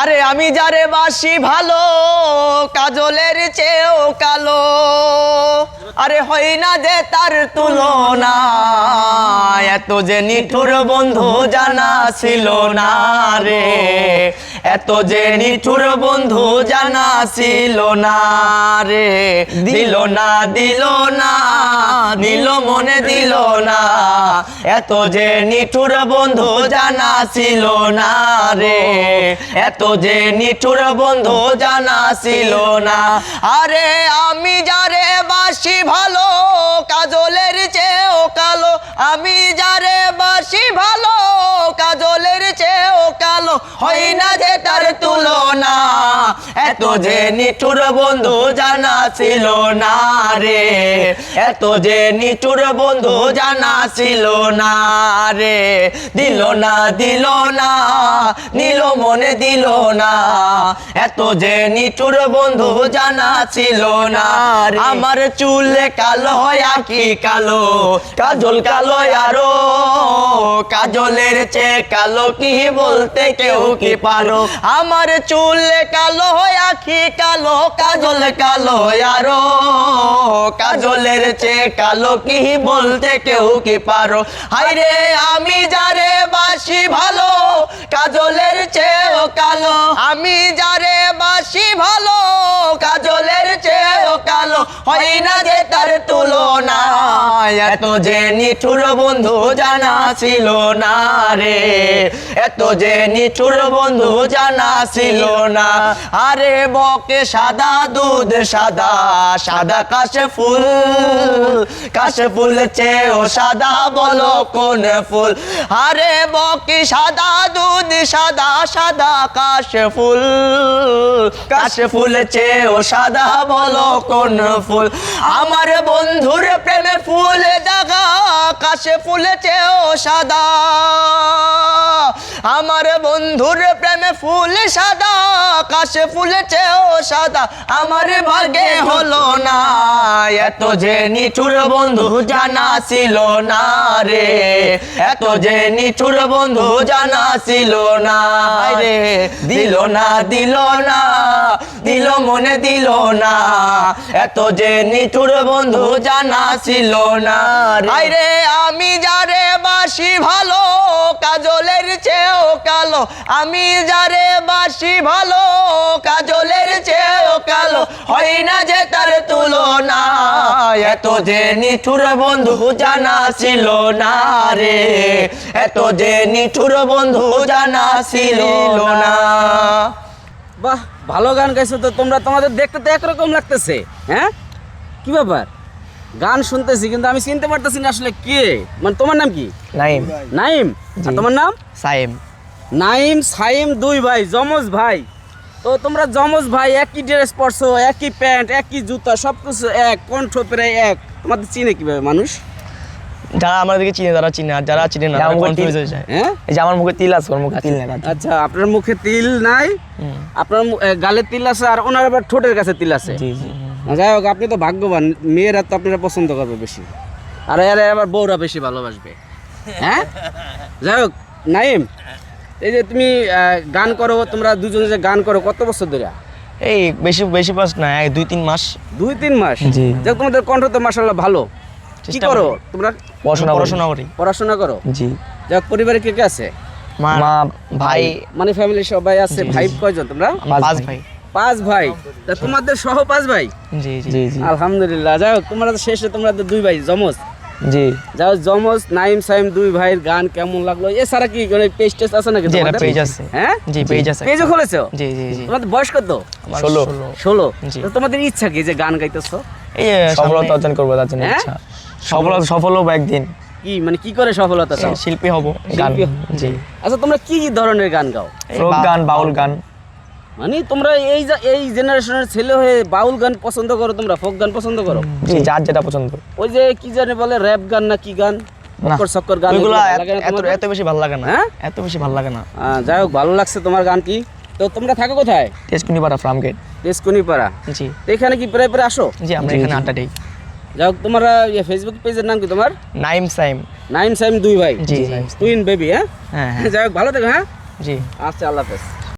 আরে আমি যারে বাসি ভালো কাজলের চেয়েও কালো। আরে হয় না যে তার তুলনা। এত যে নিঠুর বন্ধু জানা ছিল না রে। এত যে নিঠুর বন্ধু জানা ছিল না রে। দিল না দিল না, দিল মনে দিল না। এত যে নিঠুর বন্ধু জানা ছিল না রে। এত যে নিঠুর বন্ধু জানা ছিল না। আরে আমি যারে বাসি ভালো, কাজলের চেয়েও কালো, আমি যারে বাসি হয় না যে তার তুলনা। এত যে নিঠুর বন্ধু জানা ছিল না রে। এত যে নিঠুর বন্ধু জানা ছিল না রে। দিল না দিল না, নিল মনে দিল না। এত যে নিঠুর বন্ধু জানা ছিল না আমার চুলে কালো হয় আকি কালো? কাজল কালো আরও কাজলের চেয়ে কালো কি বলতে কেউ কি পারো। আমার চুল কালো আখি কালো, কাজল কালো আরও। কাজলের চেয়ে কালো কি বলতে কেউ কি পারো? হাইরে আমি যারে বাসি ভালো, কাজলের চেয়েও কালো। আমি যারে বাসি ভালো হয় না যে তার তুলনা। এত যে নিঠুর বন্ধু জানা ছিল না রে। এত যে নিঠুর বন্ধু জানা ছিল না। আরে বকে সাদা দুধ, সাদা সাদা কাশে ফুল। কাশে ফুল চেয়েও সাদা বলো কোন ফুল। আরে বকে সাদা দুধ, সাদা সাদা কাশে ফুল। কাশে ফুল চেয়েও সাদা বলো কোন ফুল। আমার বন্ধুর প্রেমে ফুল কাশে ফুলেছে ও সাদা। আমার বন্ধুর প্রেমে ফুল সাদা কাশে ফুল চেয়েও সাদা। আমার ভাগে হলো না এত যে নিঠুর বন্ধু জানা ছিল না রে। এত যে নিঠুর বন্ধু জানা ছিল না। রে। দিল না দিল না দিল মনে দিল না। এত যে নিঠুর বন্ধু জানা ছিল না রে। আমি যারে বাসি চেয়েও কালো আমি যারে বাসি ভালো কাজলের চেয়েও কালো। হয় না যে তার তুলনা এত যে নিঠুর বন্ধু জানা ছিল না রে। এত যে নিঠুর বন্ধু জানা ছিল না। বাহ ভালো গান গাইছো তো তোমরা তোমাদের দেখতে তো একরকম লাগতেছে হ্যাঁ? কি ব্যাপার? গান শুনতেছি কিন্তু আমি চিনতে পারতেছি না আসলে কে। মানে তোমার নাম কি? নাইম। নাইম? তোমার নাম? সাইম। নাইম সাইম দুই ভাই যমজ ভাই। তো তোমরা যমজ ভাই একই ড্রেস পরছো একই প্যান্ট একই জুতা সব কিছু এক কণ্ঠ প্রায় এক। তোমাদের চিনে কীভাবে মানুষ? যারা আমাদেরকে চিনে তারা চিনে আর যারা চিনে না হয়ে যায়। হ্যাঁ? এই যে আমার মুখে তিল আছে ওর মুখে তিল নেই। আচ্ছা আপনার মুখে তিল নাই? আপনার গালে তিল আছে আর ওনার আবার ঠোঁটের কাছে তিল আছে। জি জি যাই হোক আপনি তো ভাগ্যবান। মেয়েরা তো আপনারা পছন্দ করবে বেশি। আর এরা আবার বউরা বেশি ভালোবাসবে। হ্যাঁ? যাই হোক নাইম এই যে তুমি গান করো তোমরা দুজনে যে গান করো কত বছর ধরে? এই বেশি বেশি পাস না দুই তিন মাস। দুই তিন মাস? জি। যাক তোমাদের কণ্ঠ তো মাসাল্লাহ ভালো। কি করো তোমরা? পড়াশোনা পড়াশোনা করি। পড়াশোনা করো? জি। যাক পরিবারে কে কে আছে? মা ভাই। মানে ফ্যামিলি সবাই আছে। ভাই কয়জন তোমরা? পাঁচ ভাই। পাঁচ ভাই। তা তোমাদের সহ পাঁচ ভাই? জি জি জি। আলহামদুলিল্লাহ। যাই হোক তোমরা তো শেষে তোমরা তো দুই ভাই জমজ জি। হোক জমজ নাইম সাইম দুই ভাইয়ের গান কেমন লাগল? এছাড়া কি কোনো পেজ টেস্ট আছে নাকি তোমাদের? পেজ আছে। হ্যাঁ? জি পেজ আছে। পেজও খুলেছো? জি জি জি। তোমাদের বয়স কত? আমার ষোলো। ষোলো। জি। তো তোমাদের ইচ্ছা কি যে গান গাইতেছো? এই সফলতা অর্জন করব তার জন্য হ্যাঁ? ইচ্ছা। সফলতা সফল হব একদিন। কি মানে কি করে সফলতা চাও? শিল্পী হব গান। জি। আচ্ছা তোমরা কি কি ধরনের গান গাও? ফোক গান বাউল গান। মানে তোমরা এই যে- এই জেনারেশনের ছেলে হয়ে বাউল গান পছন্দ করো তোমরা ফোক গান পছন্দ করো? জি যার যেটা পছন্দ। ওই যে কি জানে বলে র্যাপ গান না কি গান? চক্কর গান এগুলো এত- এত বেশি ভালো লাগে না। হ্যাঁ? এত বেশি ভালো লাগে না। আহ, যাই হোক ভালো লাগছে তোমার গান কি? তো তোমরা থাকো কোথায়? তেজকুনি পাড়া ফার্ম গেট তেজকুনিপাড়া। জি। তো এখানে কি প্রায় প্রায় আসো? জি আমরা এখানে। আড্ডা দিই। যাই হোক তোমার ইয়ে ফেসবুক পেজের নাম কি তোমার? নাইম সাইম। নাইন সাইম দুই ভাই। জি। টুইন বেবি হ্যাঁ? হ্যাঁ হ্যাঁ। যাই হোক ভালো থাকো হ্যাঁ? জি। আচ্ছা আল্লাহ হাফেজ।